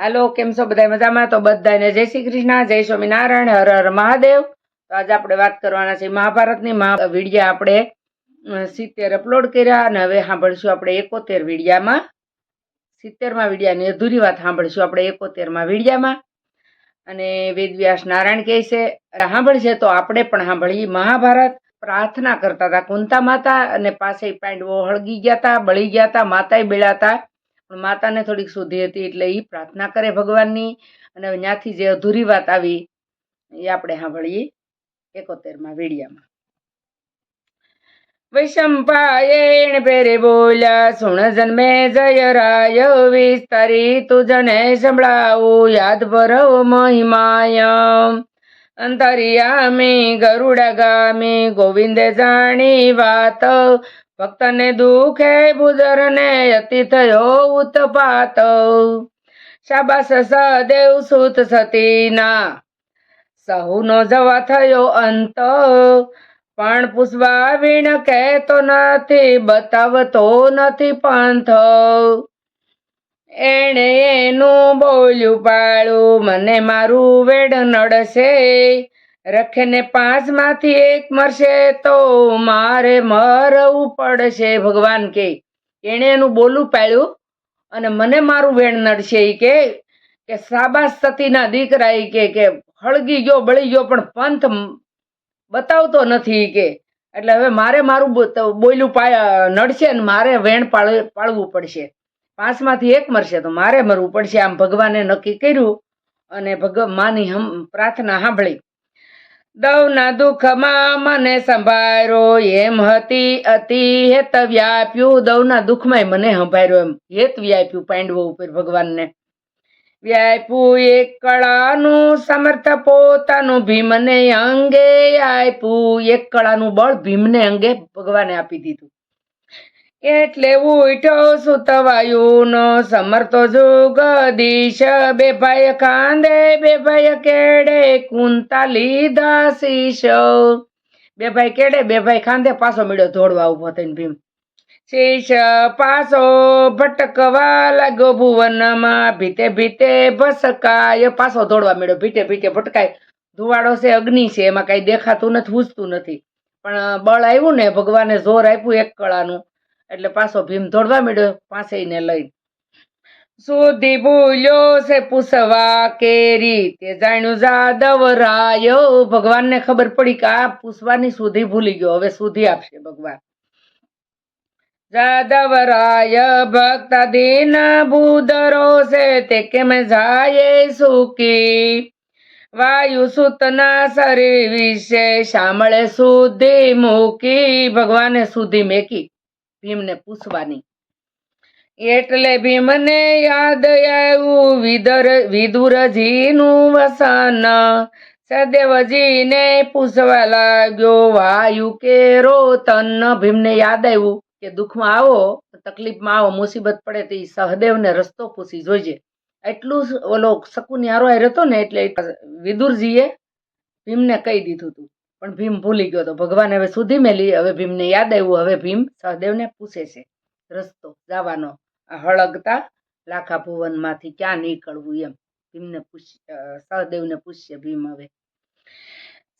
હાલો, કેમ છો બધા મજામાં? તો બધાને જય શ્રી કૃષ્ણ, જય સ્વામિનારાયણ, હર હર મહાદેવ. તો આજે આપણે વાત કરવાના છે મહાભારતની. મહા વિડીયા આપણે સિત્તેર અપલોડ કર્યા અને હવે સાંભળશું આપણે એકોતેર વિડીયામાં. સિત્તેરમાં વિડીયાની અધૂરી વાત સાંભળશું આપણે એકોતેરમાં વિડીયામાં. અને વેદવ્યાસ નારાયણ કહે છે સાંભળશે તો આપણે પણ સાંભળીએ મહાભારત. પ્રાર્થના કરતા હતા કુંતા માતા અને પાસે પાંડવો હળગી ગયા હતા, બળી ગયા હતા, માતાએ બેળા હતા પણ માતાને થોડીક શોધી હતી એટલે એ પ્રાર્થના કરે ભગવાનની. અને ત્યાંથી જે અધૂરી વાત આવી એ આપણે સાંભળીએ એકોતેરમાં વીડિયામાં. વૈશંપાયણ પેરે બોલ્યા, સુણ જન્મે જય રાય, વિસ્તારી તુજને સંભળાવું, યાદ ભરવ મહિમાય અંતરિયામી ગરુડગામી ગોવિંદ જાણી વાત ભક્તને દુખે બુદરને અતિ થયો ઉત્પાત. શાબાસ સદેવ સુત સતીના. સહુનો જવા થયો અંત. પણ પુષ્પા વીણ કહેતો નથી, બતાવતો નથી પંથ. એણે એનું બોલ્યું પાળું, મને મારું વેડ નડશે. રખેને પાંચમાંથી એક મરશે તો મારે મરવું પડશે, ભગવાન કે. એણે એનું બોલું પાડ્યું અને મને મારું વેણ નડશે એ કે કે સાબાસ સતીના દીકરા એ કે કે હળગી ગયો, બળી ગયો, પણ પંથ બતાવતો નથી કે. એટલે હવે મારે મારું બોયલું પાય નડશે ને મારે વેણ પાળ પાળવું પડશે. પાંચમાંથી એક મરશે તો મારે મરવું પડશે, આમ ભગવાને નક્કી કર્યું અને ભગ માની હમ પ્રાર્થના સાંભળી. દવના દુઃખમાં મને સંભાળ્યો, એમ હતી, અતિ હેત વ્યાપ્યું. દવના દુઃખમાંય મને સંભાળ્યો એમ. હેત વ્યાપ્યું પાંડવો ઉપર ભગવાનને. વ્યાપ્યું એક કળાનું સમર્થ પોતાનું ભીમને અંગે. આપ્યું એક કળાનું બળ ભીમને અંગે ભગવાને આપી દીધું. એટલે ઉઠ્યો સુતવાયુનો સમર્થો જુગદીશ. બે ભાઈ ખાંદે બે ભાઈ કેડે કુંતા લીધા શીશ બે ભાઈ કેડે બે ભાઈ ખાંદે પાછો મળ્યો ધોડવા ઊભો થઈને ભીમ. શીશ પાછો ભટકવા લાગ્યો ભુવનમાં. ભીતે ભીતે ભસકાય. પાછો દોડવા મળ્યો ભીતે ભીતે ભટકાય. ધુવાડો છે, અગ્નિ છે, એમાં કઈ દેખાતું નથી, ઉજતું નથી. પણ બળ આવ્યું ને ભગવાને જોર આપ્યું એક કળાનું. એટલે પાછો ભીમ દોડવા મળ્યો એને લઈ. સુધી ભૂલ્યો છે પૂછવા કેરી, તે જાણ્યું જાદવ રાયો. ભગવાનને ખબર પડી કે આ પૂછવાની સુધી ભૂલી ગયો, હવે સુધી આપશે ભગવાન. જાદવ રાય ભક્ત દીન ભૂદરો છે, તે કેમ જાય સુખી? વાયુ સુતના શરીર વિશે સાંભળે સુધી મૂકી, ભગવાને સુધી મેકી. ભીમને પૂછવાની. એટલે ભીમને યાદ આવ્યું વિદર, વિદુરજીનું વસન. સદેવજીને પૂછવા લાગ્યો, વાયુ કેરો તન ભીમને યાદ આવ્યું કે દુઃખમાં આવો, તકલીફમાં આવો, મુસીબત પડે તો એ સહદેવને રસ્તો પૂછી જોઈજે એટલું ઓલો શકુની હારો હારે હતો ને એટલે વિદુરજીએ ભીમને કહી દીધું હતું પણ ભીમ ભૂલી ગયો તો ભગવાન હવે સુધી મેલી, હવે ભીમને યાદ આવ્યું, હવે ભીમ સહદેવને પૂછે છે, રસ્તો જવાનો, આ હળગતા લાખા ભુવનમાંથી ક્યાં નીકળવું એમ? ભીમને પૂછ સહદેવને પૂછશે ભીમ હવે.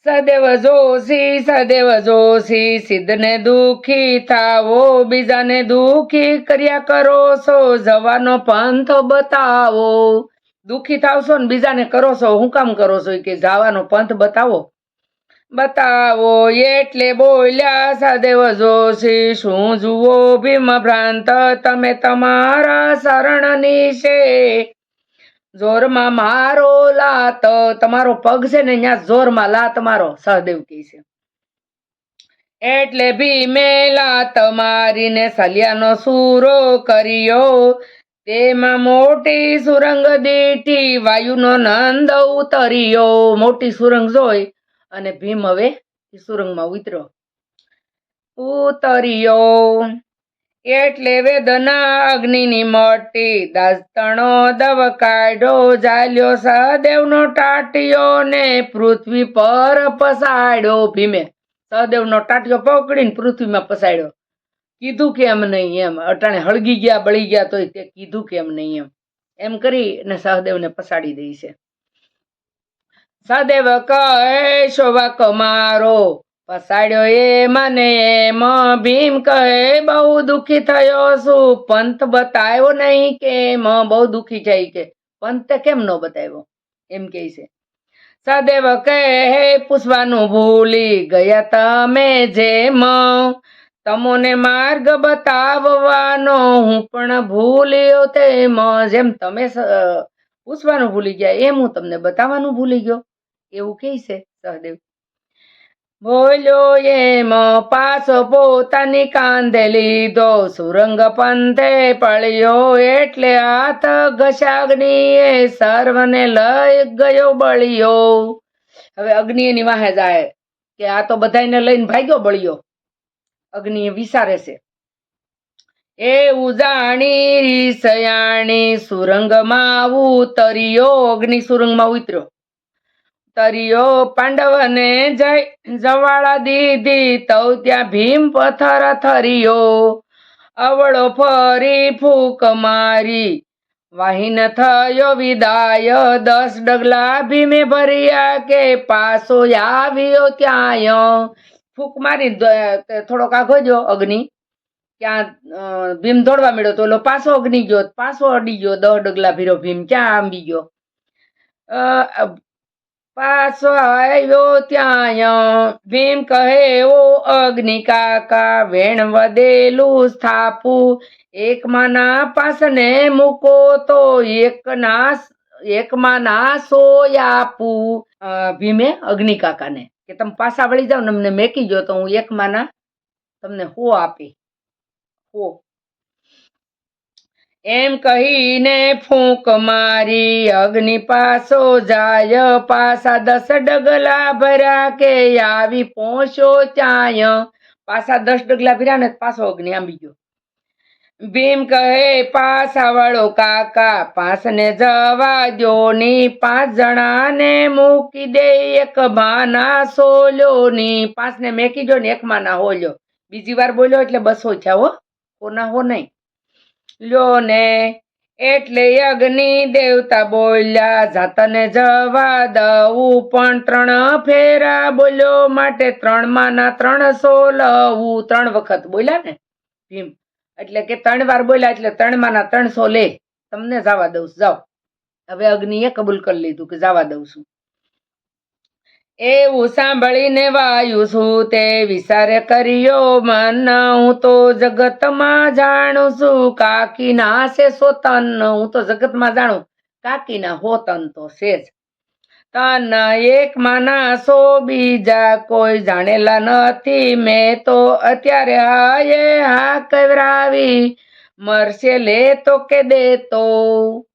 સદેવ જોશી સદેવ જોશી, સિદ્ધને દુખી થાવો, બીજાને દુખી કર્યા કરો છો, જવાનો પંથ બતાવો. દુખી થાવશો ને બીજાને કરો છો, હું કામ કરો છો કે જવાનો પંથ બતાવો. બતાવો એટલે બોલ્યા સદેવ જોશી, શું જુઓ ભીમ ભ્રાંત? તમે તમારા શરણની છે જોરમાં મારો લાત. તમારો પગ છે ને ત્યાં જોરમાં લાત મારો, સહદેવ કહે છે. એટલે ભીમે લાત મારીને સલિયાનો સૂરો કર્યો. તેમાં મોટી સુરંગ દીઠી વાયુનો નંદ ઉતર્યો. મોટી સુરંગ જોઈ અને ભીમ હવે સુરંગમાં ઉતર્યો. ઉતર્યો. એટલે વેદના અગ્નિની મોટી દાસ્તણો દવ કાઢ્યો જાલ્યો સહદેવનો ટાટિયો ને પૃથ્વી પર પસાડ્યો ભીમે. સહદેવનો ટાટિયો પકડીને પૃથ્વીમાં પસાડ્યો કીધું કેમ નહીં એમ? અટાણે હળગી ગયા, બળી ગયા તોય તે કીધું કેમ નહીં એમ? એમ કરી અને સહદેવને પસાડી દઈ છે. સહદેવ કહે શોભક મારો પસાડ્યો એ મને એમ, ભીમ કહે, બહુ દુખી થયો શું પંથ બતાવ્યો નહીં કેમ? બહુ દુખી જાય કે. પંથ કેમ ન બતાવ્યો? એમ કે છે. સદેવ કહે, હે, પૂછવાનું ભૂલી ગયા તમે જેમ. તમોને માર્ગ બતાવવાનો હું પણ ભૂલ્યો તેમ. જેમ તમે પૂછવાનું ભૂલી ગયા, એમ હું તમને બતાવવાનું ભૂલી ગયો. એવું કહે છે? સહદેવ. બોલ્યો એમ પાછો પોતાની કાંધે લીધો. સુરંગ પંથે પડ્યો એટલે હાથ એ સર્વને લઈ ગયો બળિયો. હવે અગ્નિ એની વાહે જાય કે આ તો બધાને લઈને ભાગ્યો બળિયો. અગ્નિ વિચારે છે. એવું જાણી સયાણી સુરંગમાં ઉતર્યો. અગ્નિ સુરંગમાં ઉતર્યો. તરિયો પાંડવને જય જવાળા દીધી તવ ત્યાં ભીમ પથર થરિયો. અવળો ફરી ફૂક મારી, વાહિન થયો વિદાય. દસ ડગલા ભીમે ભર્યા કે પાસો આવ્યો ત્યાં ફૂક મારી થોડોક આગો ગયો અગ્નિ. ક્યાં ભીમ દોડવા મળ્યો તો ઓલો પાછો અગ્નિ ગયો પાછો અડી ગયો દસ ડગલા ભીરો ભીમ ક્યાં આંબી ગયો. પાછો આવ્યો ત્યાં ભીમ કહે ઓ અગ્નિ કાકા વેણ વધેલું સ્થાપું. એકમાં ના પાસને મૂકો તો એકના એકમાં ના સોયાપું અ, ભીમે અગ્નિ કાકાને કે તમે પાછા વળી જાઓ ને અમને મેકી જો તો હું એકમાં ના તમને હો આપી. હો. એમ કહીને ફૂંક મારી અગ્નિ પાસો જાય પાસા દસ ડગલા ભર્યા કે આવી પહોંચો ત્યાંય પાસા દસ ડગલા ભર્યા ને પાછો અગ્નિ આંબી ગયો. ભીમ કહે પાસા વાળો કાકા પાસને જવા દો ની. પાંચ જણાને મૂકી દે એક માના સોલ્યો ની. પાંચને મેકી જો ને એક માના હોલ્યો. બીજી વાર બોલ્યો એટલે બસો થયા હો. કોના હો નહીં. લ્યો ને એટલે અગ્નિ દેવતા બોલ્યા, જાતને જવા દઉં, પણ ત્રણ ફેરા બોલ્યો માટે ત્રણ માના ત્રણસો લવું ત્રણ વખત બોલ્યા ને ભીમ. એટલે કે ત્રણ વાર બોલ્યા, એટલે ત્રણ માના ત્રણસો લે. તમને જવા દઉં જાઓ. હવે અગ્નિએ કબૂલ કરી લીધું કે જવા દઉં છું. એવું સાંભળીને વાયુ છું તે વિચારે કર્યો મન. હું તો જગતમાં જાણું છું, કાકી ના છે સોતન. હું તો જગતમાં જાણું કાકીના હોતન તો છે જ. તન એક માના સો બીજા કોઈ જાણેલા નથી. મેં તો અત્યારે હાયે હા કવરાવી મરશે લે તો કે દેતો. ગઈ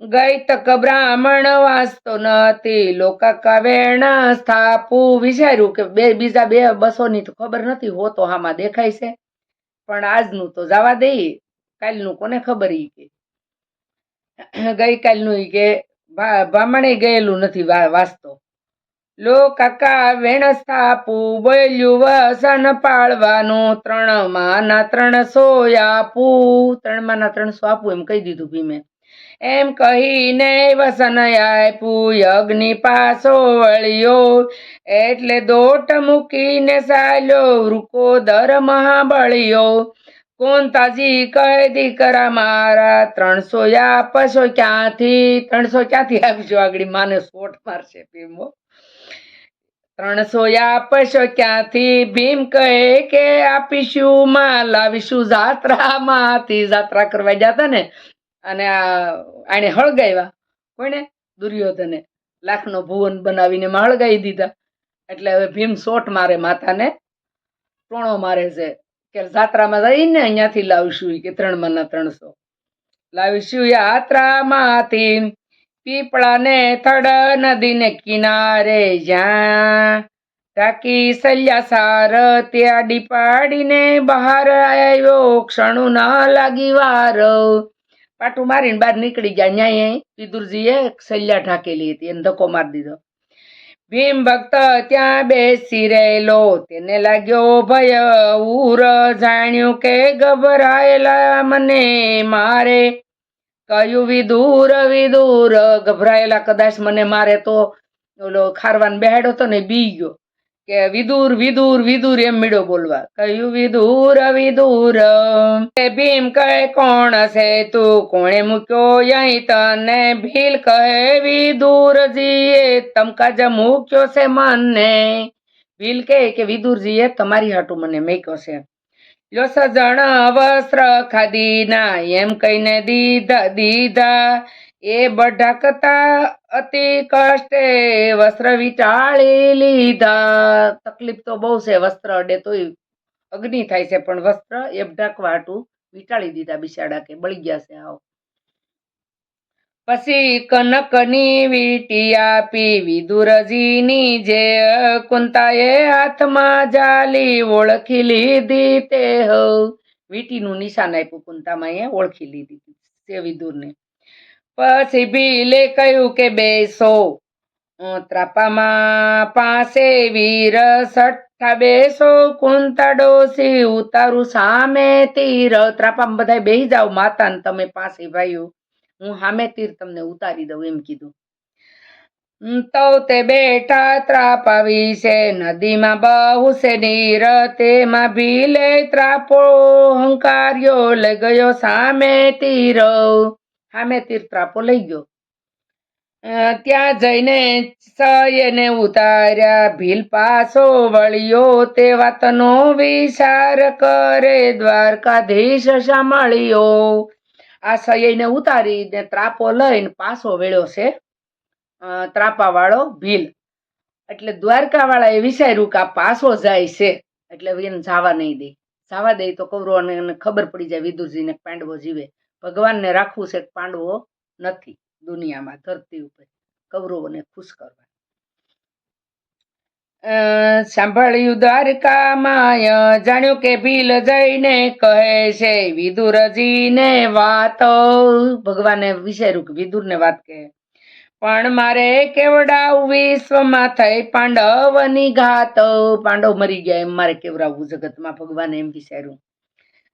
તક બ્રાહ્મણ વાંચતો નથી. લોકા કવેણા સ્થાપું વિચાર્યું કે બે બીજા બે બસો ની તો ખબર નથી, હોતો હામાં દેખાય છે. પણ આજનું તો જવા દઈ. કાલનું કોને ખબર ઈ કે? ગઈકાલનું ઈ કે બ્રાહ્મણે ગયેલું નથી વાંચતો. લો કાકા વેણ સ્થાપું બોલ્યું, વસન પાળવાનું ત્રણ માના ત્રણસો આપું. ત્રણ માના ત્રણસો આપું એમ કહી દીધું ભીમે. એમ કહીને વસનયાય આપ્યું પાસો વળ્યો. એટલે દોટ મૂકીને સાલ્યો વૃકો દર મહાબળ્યો. કોંતાજી કહે, દીકરા મારા, ત્રણસો આપશો ક્યાંથી, ત્રણસો ક્યાંથી આપજો આગળ માને સોટ મારશે ભીમો ત્રણસો આપશો ક્યાંથી? ભીમ કહે, કે આપીશું માં લાવીશું જાત્રામાંથી. જાત્રા કરવા જતા ને અને આ આને હળગાવ્યા કોઈને દુર્યોધને. લાખનો ભુવન બનાવીને હળગાવી દીધા. એટલે હવે ભીમ સોટ મારે માતાને, ટોણો મારે છે. કે જાત્રામાં જઈને અહીંયાથી લાવીશું કે ત્રણ મના ત્રણસો. લાવીશું યાત્રામાંથી પીપળાને થડ નદીને કિનારે જ્યાં ટાકી સલ્યા સાર ત્યાં પાડીને બહાર આવ્યો. ક્ષણું ના લાગી વાર. પાટું મારીને બહાર નીકળી ગયા. ન્યાય વિદુરજીએ સલ્યા ઢાકેલી હતી. એને ધક્કો મારી દીધો. ભીમ ભક્ત ત્યાં બેસી રહેલો. તેને લાગ્યો, ભય ઉર જાણ્યું કે ગભરાયેલા મને મારે. કયું વિદુર વિદુર ગભરાયેલા કદાચ મને મારે તો ઓલો ખારવાન બેહાડ્યો તો ને બી ગયો. કે વિદુર વિદુર વિદુર એમ મીડો બોલવા. કહ્યું વિદુર વિદુર ભીમ કહે કોણ છે તું કોણે મૂક્યો અહીં તને? ભીલ કહે વિદુરજીએ તમકાજ મૂક્યો છે મને. ભીલ કહે કે વિદુરજીએ, તમારી હાટું મને મેક્યો છે. લો સજણ વસ્ત્ર ખાદીના એમ કહીને દીધા દીધા. એ બઢકતા અતિ કષ્ટે વસ્ત્ર વિચાળી લીધા. તકલીફ તો બહુ છે વસ્ત્ર અડે તોય અગ્નિ થાય છે, પણ વસ્ત્ર એ ઢાંકવા વિચાળી વિટાળી દીધા બિચાડા કે બળી ગયા છે આવ. પછી કનકની વીટી આપી, વિદુરજીની જે કુંતાએ હાથમાં જાલી ઓળખી લીધી તે હવ. વીટીનું નિશાન આપ્યું કુંતામાં એ ઓળખી લીધી તે વિદુરને. પછી ભીલે કહ્યું કે બેસો. ત્રાપામાં પાસે વીર સઠ્ઠા બેસો કુંતડો સી ઉતારું સામે તીર. ત્રાપામાં બધા બેહી જાવ માતા ને તમે પાસે ભાઈઓ. હું સામે તીર તમને ઉતારી દઉં એમ કીધું. તો તે બેઠા ત્રાપા વિશે નદીમાં બહુ છે નીર. તેમાં ભીલે ત્રાપો હંકાર્યો લઈ ગયો સામે તીર. સામે તીર લઈ ગયો. ત્યાં જઈને સયને ઉતાર્યા, ભીલ પાસો વળ્યો, તે વાતનો વિચાર કરે, દ્વારકાધીશ સાંભળ્યો. આ સયને ઉતારીને ત્રાપો લઈને પાછો વેળ્યો છે ત્રાપા વાળો ભીલ. એટલે દ્વારકા વાળાએ વિચાર્યું કે આ પાછો જાય છે, એટલે એને જવા નહીં દે. જવા દે તો કૌરવોને ખબર પડી જાય, વિદુરજીને પાંડવો જીવે. ભગવાનને રાખવું છે પાંડવો નથી દુનિયામાં ધરતી ઉપર કૌરવોને ખુશ કરવા સાંભળ્યું દ્વારકામાં માય જાણ્યું કે ભીલ જઈને કહે છે વિદુરજીને વાત. ભગવાને વિચાર્યું કે વિદુરને વાત કહે. પણ મારે કેવડાવું વિશ્વમાં થઈ પાંડવની ઘાત? પાંડવ મરી ગયા એમ મારે કેવડાવવું જગતમાં? ભગવાને એમ વિચાર્યું.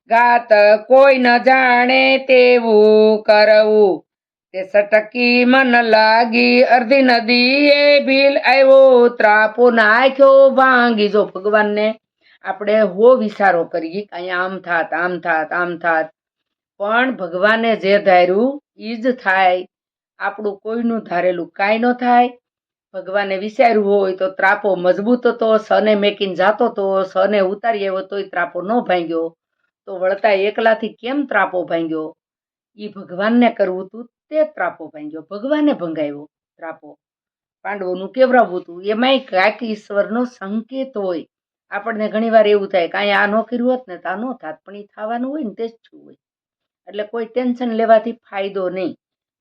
ગાત કોઈ ન જાણે તેવું કરવું. તે સટકી મન લાગી, અર્ધી એ ભીલ આવ્યો ત્રાપો નાખ્યો ભાંગી. જો ભગવાનને આપણે હો વિચારો કરીએ અહીંયા આમ થાત આમ થાત આમ થાત. પણ ભગવાને જે ધાર્યું એ જ થાય. આપણું કોઈનું ધારેલું કાંઈ ન થાય. ભગવાને વિચાર્યું હોય તો ત્રાપો મજબૂત હતો, સને મેકીને જાતો તો, સને ઉતારી આવ્યો તોય ત્રાપો ન ભાંગ્યો. તો વળતા એકલાથી કેમ ત્રાપો ભાંગ્યો? એ ભગવાનને કરવું હતું તે ત્રાપો ભાંગ્યો. ભગવાને ભંગાવ્યો ત્રાપો. પાંડવોનું કેવરાવું હતું એમાંય કાંઈક ઈશ્વરનો સંકેત હોય. આપણને ઘણીવાર એવું થાય કાંઈ આ ન કર્યું હોત ને તો આ ન થાત, પણ એ થવાનું હોય ને તે જ છું હોય. એટલે કોઈ ટેન્શન લેવાથી ફાયદો નહીં.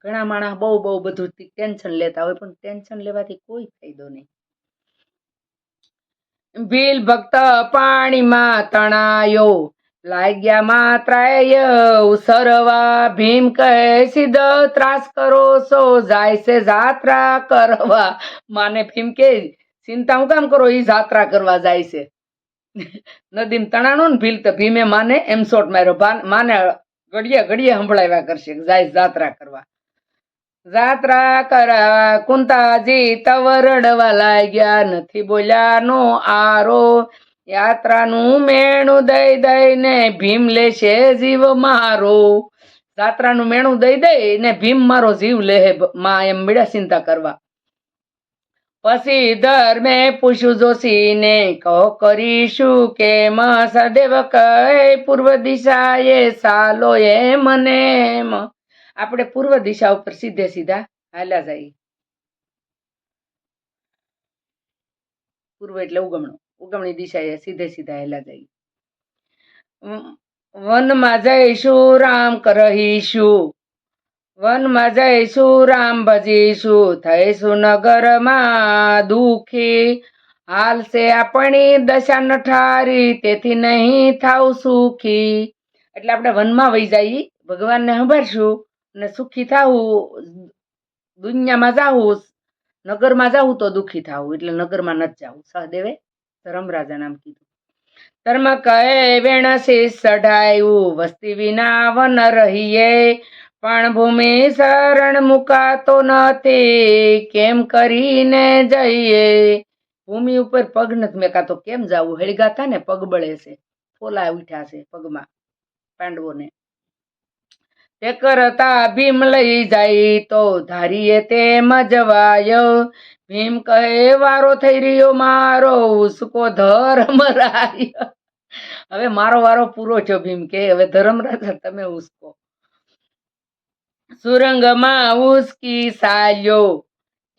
ઘણા માણસ બહુ બહુ બધું ટેન્શન લેતા હોય, પણ ટેન્શન લેવાથી કોઈ ફાયદો નહીં. ભીલ ભક્ત પાણીમાં તણાયો. લાગ્યા માત્રાય ઉસરવા ભીમ કહે સીધ ત્રાસ કરો સો જાય છે જાત્રા કરવા. માને ભીમ કે, ચિંતા હું કામ કરો એ જાત્રા કરવા જાય છે. નદીમ તણાણો ને ભીલ તો ભીમે માને, એમ શોટ માર્યો. માને ઘડિયા ઘડિયા સંભળાવ્યા કરશે જાય જાત્રા કરવા. જાત્રા કરા, કુંતાજી તવરડવા લાગ્યા નથી બોલ્યા નો આરો. યાત્રાનું મેણું દઈ દઈને ભીમ લેશે જીવ મારો. યાત્રાનું મેણું દઈ દઈ ને ભીમ મારો જીવ લે માં, એમ મીડા ચિંતા કરવા. પછી ધર્મે પૂછ્યું જોશીને, કહો કરીશું કે સદેવ કહે, પૂર્વ દિશાએ સાલો એ મને એમ. આપણે પૂર્વ દિશા ઉપર સીધે સીધા હાલ્યા જઈએ. પૂર્વ એટલે ઉગમણું. ઉગમણી દિશાએ સીધે સીધા હેલા જઈએ વન- વનમાં જઈશું રામ કરહીશું. વનમાં જઈશું રામ ભજીશું. થઈશું નગરમાં દુખી. હાલશે આપણી દશા નઠારી, તેથી નહીં થાવ સુખી. એટલે આપણે વનમાં વહી જઈએ, ભગવાનને સંભાળશું અને સુખી થાવું દુનિયામાં જાવું નગરમાં જાવું તો દુખી થાવું એટલે નગરમાં નથી જાવું સહદેવે. ધર્મરાજા નામ કીધું. ધર્મ કહે, વેણ શીશ ચઢાયું વસ્તી વિના વન રહીએ. પણ ભૂમિ શરણ મુકાતો નથી, કેમ કરીને જઈએ? ભૂમિ ઉપર પગ નથી મેકાતો, કેમ જાવું? હેળગાતા ને પગ બળે છે, ફોલા ઉઠ્યા છે પગમાં પાંડવોને. તે કરતા ભીમ લઈ જાય, તો ધારીએ તેમ જવાય. ભીમ કહે વારો થઈ રહ્યો મારો, ઉસકો ધર્મ રાય હવે મારો વારો પૂરો છો ભીમ કે, હવે ધર્મરાજ તમે ઉસકો. સુરંગમાં ઉસકી સાલ્યો,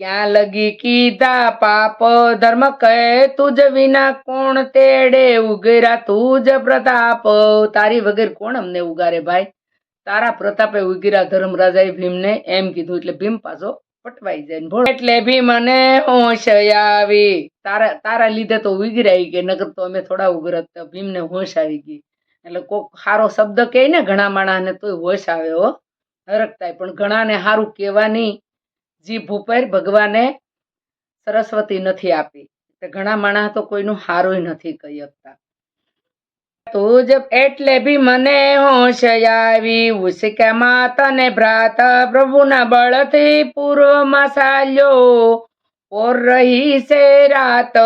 ક્યાં લગી કીધા પાપ ધર્મ? કહે તુજ વિના કોણ તેડે? ઉગેરા તુજ પ્રતાપ. તારી વગર કોણ અમને ઉગારે ભાઈ? તારા પ્રતાપે ઉગીરા ભીમ ભીમને એમ કીધું, એટલે ભીમ પાછો પટવાઈ જાય ને એટલે એટલે ભીમને હોશ આવી. તારા તારા લીધે તો ઉગરાઈ ગઈ નગર તો અમે થોડા ઉગરત ભીમને હોશ આવી ગઈ. એટલે કોક સારો શબ્દ કહે ને ઘણા માણસને તોય હોશ આવે હો. હરકતાય પણ ઘણાને સારું કહેવાની જીભ ઉપર ભગવાને સરસ્વતી નથી આપી. એટલે ઘણા માણસ તો કોઈનું સારું નથી કહી શકતા. તું જ એટલે ભી મને હોશ આવી. ઉસકામાં માતાને ભ્રાત પ્રભુના બળથી પૂરો મસાલ્યો ઓર રહી છે રાત.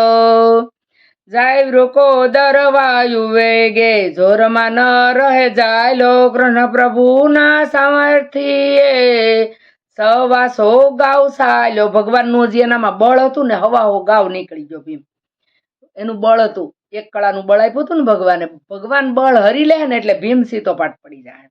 જાય રોકો દરવાયુ વેગે, જોરમાં ન રહે જાય કૃષ્ણ પ્રભુના સામર્થ્યે. સવા સો ગાવ સાલ્યો ભગવાનનું જે એનામાં બળ હતું ને હવા હો ગાવ નીકળી ગયો ભીમ. એનું બળ હતું. એક કળાનું બળ આપ્યું હતું ને ભગવાને, ભગવાન બળ હરી લે ને એટલે ભીમસી તો પાઠ પડી જાય.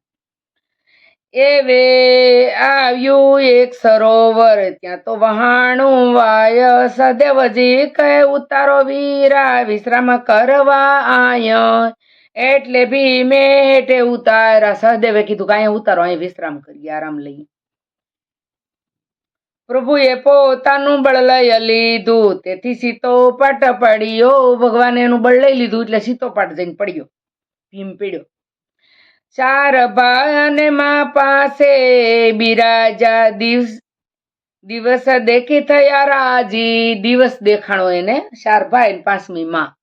એવે આવ્યું એક સરોવર, ત્યાં તો વહાણું વાય સદેવજી કહે, ઉતારો વીરા, વિશ્રામ કરવા આય. એટલે ભીમે હેઠે ઉતારા સહદેવે કીધું કે અહીંયા ઉતારો અહીં વિશ્રામ કરીએ, આરામ લઈએ. પ્રભુએ પોતાનું બળ લઈ લીધું. તેથી સીતો પાટ પડ્યો. ભગવાને એનું બળ લઈ લીધું એટલે સીતો પાટ જઈને પડ્યો. ભીમ પીડ્યો. ચાર ભાને મા પાસે બિરાજા દિવસ દિવસ દેખી થયા રાજી. દિવસ દેખાણો એને ચાર ભાઈ પાંચમી માં.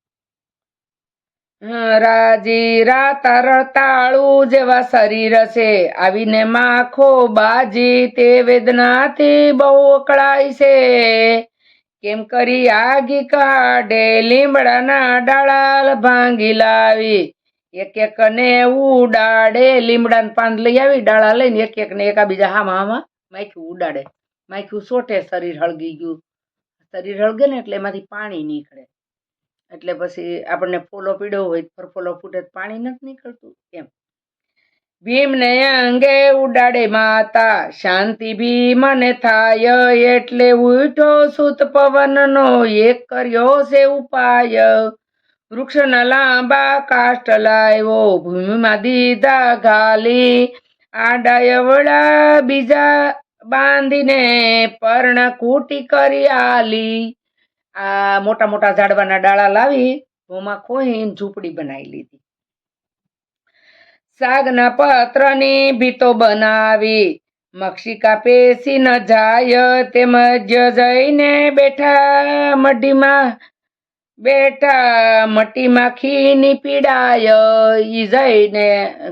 રાજી રાતા રતાળું જેવા શરીર છે. આવીને માખો બાજી તે વેદનાથી બહુ અકળાય છે. કેમ કરી આગી કાઢે, લીમડાના ડાળા ભાંગી લાવી. એક એક ને ઉડાડે, લીમડાના પાંદ લઈ આવી, ડાળા લઈને એક એક ને એકાબીજા હામાં હામાં માખ્યું ઉડાડે. માખ્યું સોટે શરીર હળગી ગયું. શરીર હળગે ને એટલે એમાંથી પાણી નીકળે. એટલે પછી આપણને ફોલો પીડ્યો હોય ફરફોલો ફૂટે પાણી નથી નીકળતું, એમ. ભીમને અંગે ઉડાડે માતા, શાંતિ ભીમને થાય એટલે ઉઠો સુત પવનનો, એક કર્યો છે ઉપાય. વૃક્ષના લાંબા કાષ્ટ લાવ્યો, ભૂમિમાં દીધા ઘાલી આડાયવડા બીજા બાંધીને, પર્ણ કૂટી કરી આલી. આ મોટા મોટા ઝાડવાના ડાળા લાવી હોમાં ખોઈને ઝૂંપડી બનાવી લીધી. સાગના પત્રની ભીતો બનાવી. મક્ષિકા પેસી ન જાય તેમજ જઈને બેઠા મઢીમાં, બેઠા મટીમાં ખીની પીડાય. ઈ જઈને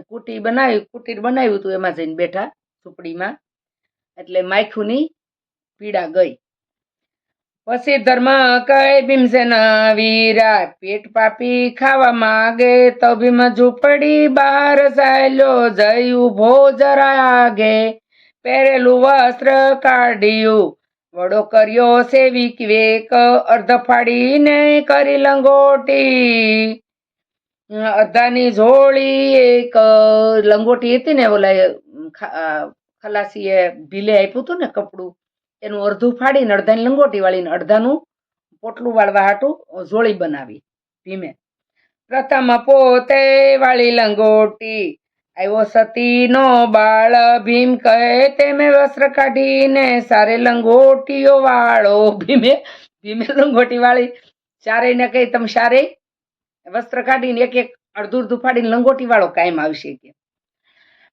કુટી બનાવી, કુટીર બનાવ્યું હતું એમાં જઈને બેઠા ઝૂંપડીમાં. એટલે માયખુની પીડા ગઈ. પછી ધર્મ કઈ ભીમસેના વીરા, પેટ પાપી ખાવા માગે, તો ભીમ ઝૂંપડી બહાર સાયલો જઈ ઊભો જરા આગે. પહેરેલું વસ્ત્ર કાઢ્યું, વડો કર્યો સેવિક વેક, અર્ધ ફાડીને કરી લંગોટી. અર્ધાની ઝોળી એક, લંગોટી હતી ને ઓલા ખલાસીએ ભીલે આપ્યું હતું ને કપડું? એનું અડધું ફાડીને, અડધાની લંગોટી વાળીને, અડધાનું પોટલું વાળવા હાટું જોળી બનાવી. ભીમે પ્રથમ પોતે વાળી લંગોટી. આવ્યો સતીનો બાળ ભીમ કહે તેમે વસ્ત્ર કાઢીને સારે લંગોટીઓ વાળો. ભીમે ભીમે લંગોટી વાળી. ચારેયને કહી, તમે સારે વસ્ત્ર કાઢીને એક એક અડધું અડધું ફાડીને લંગોટી વાળો કાયમ આવશે કે.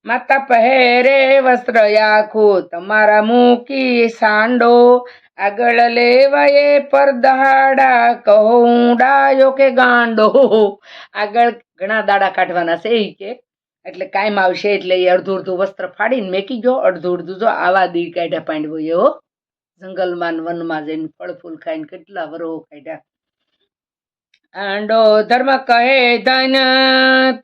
માતા પહેરે વસ્ત્ર આખું તમારા મૂકી સાંડો. આગળ લેવાય પર દહાડા કહો ડાયો કે ગાંડો. આગળ ઘણા દાડા કાઢવાના છે એ કે. એટલે કાયમ આવશે એટલે એ અડધું અડધું વસ્ત્ર ફાડીને મેકી ગયો, અડધું અડધું જો આવા દી કાઢ્યા પાંડવો એવો જંગલમાં વનમાં જઈને ફળ ફૂલ ખાઈને કેટલા વરો કાઢ્યા. આંડો ધર્મ કહે ધન,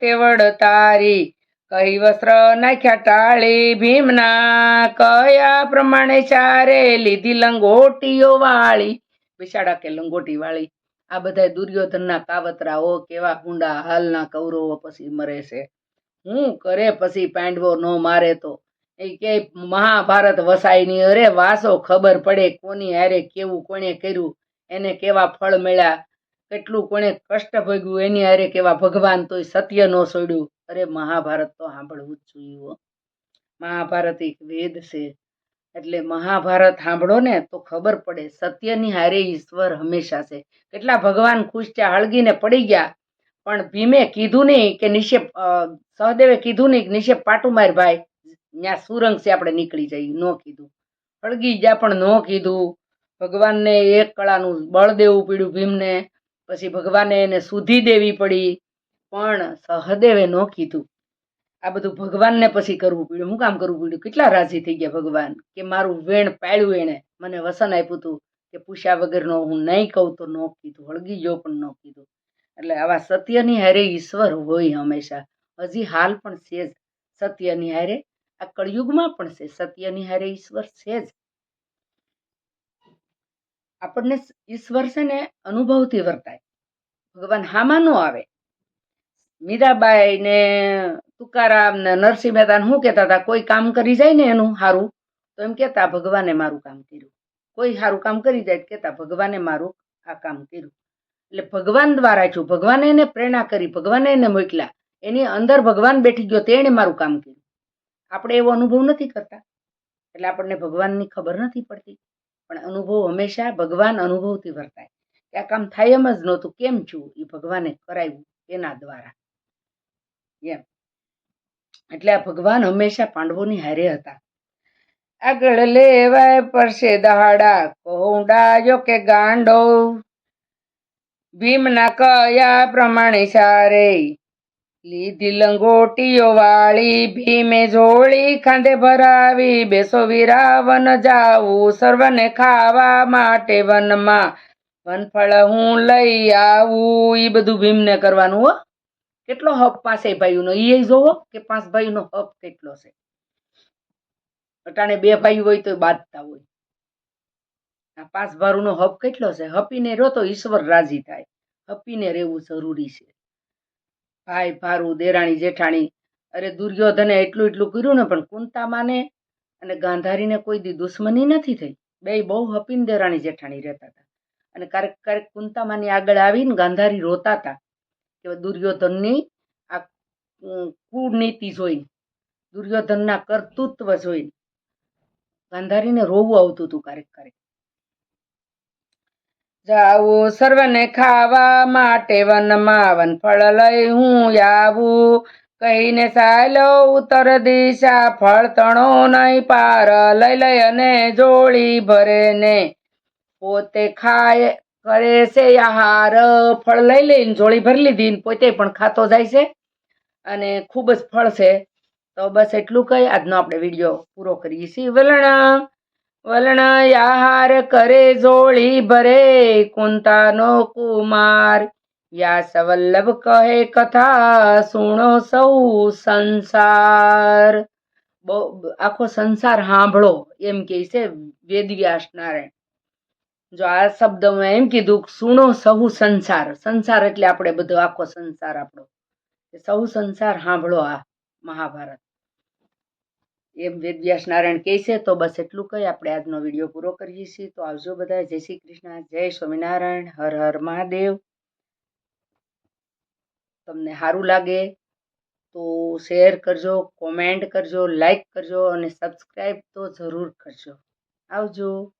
તેવડ તારી. કઈ વસ્ત્ર નાખ્યા ટાળી ભીમના, કયા પ્રમાણે ચારે લીધી લંગોટીઓ વાળી. વિશાળા કે લંગોટી વાળી. આ બધા દુર્યોધનના કાવતરાઓ કેવા ગુંડા હાલના કૌરવો પછી મરે છે. હું કરે પછી પાંડવો નો મારે તો? એ કે મહાભારત વસાયની અરે વાસો ખબર પડે કોની હારે કેવું, કોણે કર્યું? એને કેવા ફળ મળ્યા? કેટલું કોણે કષ્ટ ભોગ્યું એની હારે કેવા ભગવાન તોય સત્ય નો છોડ્યું. અરે મહાભારત તો સાંભળવું જ જોઈએ. મહાભારત એક વેદ છે. એટલે મહાભારત સાંભળો ને તો ખબર પડે સત્યની હારે ઈશ્વર હંમેશા છે. કેટલા ભગવાન ખુશ થયા, હળગીને પડી ગયા. પણ ભીમે કીધું નહીં કે નિશેપ સહદેવે કીધું નહીં કે નિશેપ પાટું માર ભાઈ. ત્યાં સુરંગ છે આપણે નીકળી જઈએ, ન કીધું. હળગી ગયા પણ ન કીધું. ભગવાનને એક કળાનું બળ દેવું પડ્યું ભીમને. પછી ભગવાને એને સુધી દેવી પડી, પણ સહદેવે ન કીધું. આ બધું ભગવાનને પછી કરવું પડ્યું. હું કામ કરવું પડ્યું? કેટલા રાજી થઈ ગયા ભગવાન? કે મારું વેણ પાળ્યું એણે. મને વસન આપ્યું હતું કે પૂછ્યા વગરનો હું નહીં કહું તો ન કીધું. હળગી ગયો પણ ન કીધું. એટલે આવા સત્યની હારે ઈશ્વર હોય હંમેશા. હજી હાલ પણ છે જ સત્યની હારે. આ કળિયુગમાં પણ છે. સત્યની હારે ઈશ્વર છે જ. આપણને ઈશ્વર છે ને અનુભવથી વર્તાય. ભગવાન હામાં ન આવે. મીરાબાઈ ને તુકારામ ને નરસિંહ મહેતા શું કહેતા હતા, કોઈ કામ કરી જાય ને એનું સારું તો એમ કહેતા, ભગવાને મારું કામ કર્યું. કોઈ સારું કામ કરી જાય કહેતા, ભગવાને મારું આ કામ કર્યું. એટલે ભગવાન દ્વારા છું. ભગવાને એને પ્રેરણા કરી, ભગવાને એને મોકલ્યા. એની અંદર ભગવાન બેઠી ગયો, તેણે મારું કામ કર્યું. આપણે એવો અનુભવ નથી કરતા. એટલે આપણને ભગવાનની ખબર નથી પડતી. પણ અનુભવ હંમેશા ભગવાન અનુભવથી વર્તાય. કે આ કામ થાય એમ જ નહોતું, કેમ છું? એ ભગવાને કરાવ્યું એના દ્વારા. એમ. એટલે આ ભગવાન હંમેશા પાંડવોની હારે હતા. આગળ લેવાય પરસે દહાડા, કોંડા જો કે ગાંડો ભીમના કયા પ્રમાણે સારે? લીધી લંગોટીઓ વાળી, ભીમે જોળી ખાંધે ભરાવી, બેસો વીરાવન જાવું, સર્વને ખાવા માટે વનમાં. વનફળ હું લઈ આવું એ બધું ભીમને કરવાનું હો. કેટલો હપ પાસે ભાઈઓનો? એ જોવો કે પાંચ ભાઈનો હપ કેટલો છે? અટાણે બે ભાઈ હોય તો બાંધતા હોય. આ પાંચ ભારુનો હપ કેટલો છે? હપીને રહો તો ઈશ્વર રાજી થાય. હપીને રહેવું જરૂરી છે. ભાઈ ભારું દેરાણી જેઠાણી. અરે દુર્યોધને એટલું એટલું કર્યું ને પણ કુંતામાને અને ગાંધારીને કોઈ દી દુશ્મની નથી થઈ. બે બહુ હપીન દેરાણી જેઠાણી રહેતા હતા. અને ક્યારેક ક્યારેક કુંતામાની આગળ આવીને ગાંધારી રોતા હતા કે દુર્યોધનની આ કુળનીતિ જોઈને, દુર્યોધનના કર્તૃત્વ જોઈને ગાંધારીને રોવું આવતું હતું ક્યારેક ક્યારેક. જાવું સર્વને ખાવા માટે વનમાં વનફળ લઈ હું આવું. કહીને સાયલો ઉત્તર દિશા, ફળ તણો નહીં પાર, લઈ લઈ અને જોડી ભરે ને પોતે ખાય, કરે છે આહાર, ફળ લઈ લઈને જોડી ભરી લીધી ને પોતે પણ ખાતો જાય છે. અને ખૂબ જ ફળ છે. તો બસ એટલું કહી. આજનો આપણે વીડિયો પૂરો કરીએ છીએ. વલણ વલણ આહાર કરે જોળી ભરે, કુંતાનો કુમાર. વ્યાસવલ્લભ કહે કથા, સુણો સૌ સંસાર. આખો સંસાર સાંભળો, એમ કહે છે વેદવ્યાસ નારાયણ. જો આ શબ્દ મેં એમ કીધું કે સુણો સહુ સંસાર સંસાર એટલે આપણે બધો આખો સંસાર આપણો. સહુ સંસાર સાંભળો આ મહાભારત. એમ વેદવ્યાસ નારાયણ કહે છે, તો બસ એટલું કહી, આપણે આજનો વીડિયો પૂરો કરીએ છીએ. તો આવજો બધા. જય શ્રી કૃષ્ણ. જય સ્વામિનારાયણ. હર હર મહાદેવ. તમને સારું લાગે તો શેર કરજો, કોમેન્ટ કરજો, લાઈક કરજો અને સબસ્ક્રાઈબ તો જરૂર કરજો. આવજો.